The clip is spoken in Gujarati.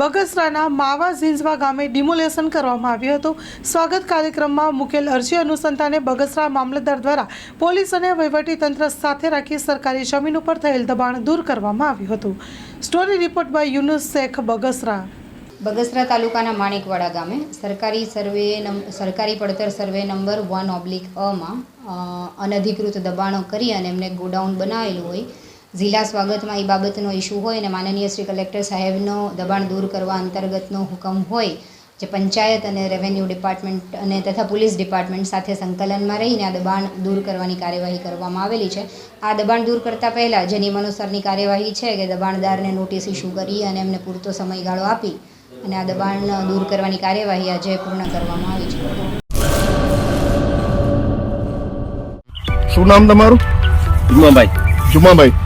બગસરાના માવા ઝીંઝવા ગામે ડિમોલેશન કરવામાં આવ્યું હતું. સ્વાગત કાર્યક્રમમાં મુકેલ અરજી અનુસંધાને બગસરા મામલતદાર દ્વારા પોલીસ અને વહીવટીતંત્ર સાથે રાખી સરકારી જમીન ઉપર થયેલ દબાણ દૂર કરવામાં આવ્યું હતું. Story report by Yunus Shekh Bagasara. Bagasara તાલુકાના માણેકવાડા ગામે સરકારી સર્વે સરકારી પડતર સર્વે નંબર વન ઓબ્લિક અમાં અનધિકૃત દબાણો કરી અને એમને ગોડાઉન બનાવેલું હોય જિલ્લા સ્વાગતમાં એ બાબતનો ઇસ્યુ હોય અને માનનીય શ્રી કલેક્ટર સાહેબનો દબાણ દૂર કરવા અંતર્ગતનો હુકમ હોય જે પંચાયત અને રેવન્યુ ડિપાર્ટમેન્ટ અને તથા પોલીસ ડિપાર્ટમેન્ટ સાથે સંકલનમાં રહીને આ દબાણ દૂર કરવાની કાર્યવાહી કરવામાં આવેલી છે. આ દબાણ દૂર કરતાં પહેલાં જે નિયમાનુસારની કાર્યવાહી છે કે દબાણદારને નોટિસ ઇસ્યુ કરી અને એમને પૂરતો સમયગાળો આપી અને આ દબાણ દૂર કરવાની કાર્યવાહી આજે પૂર્ણ કરવામાં આવી છે. શું નામ તમારું? જુમાભાઈ. જુમાભાઈ.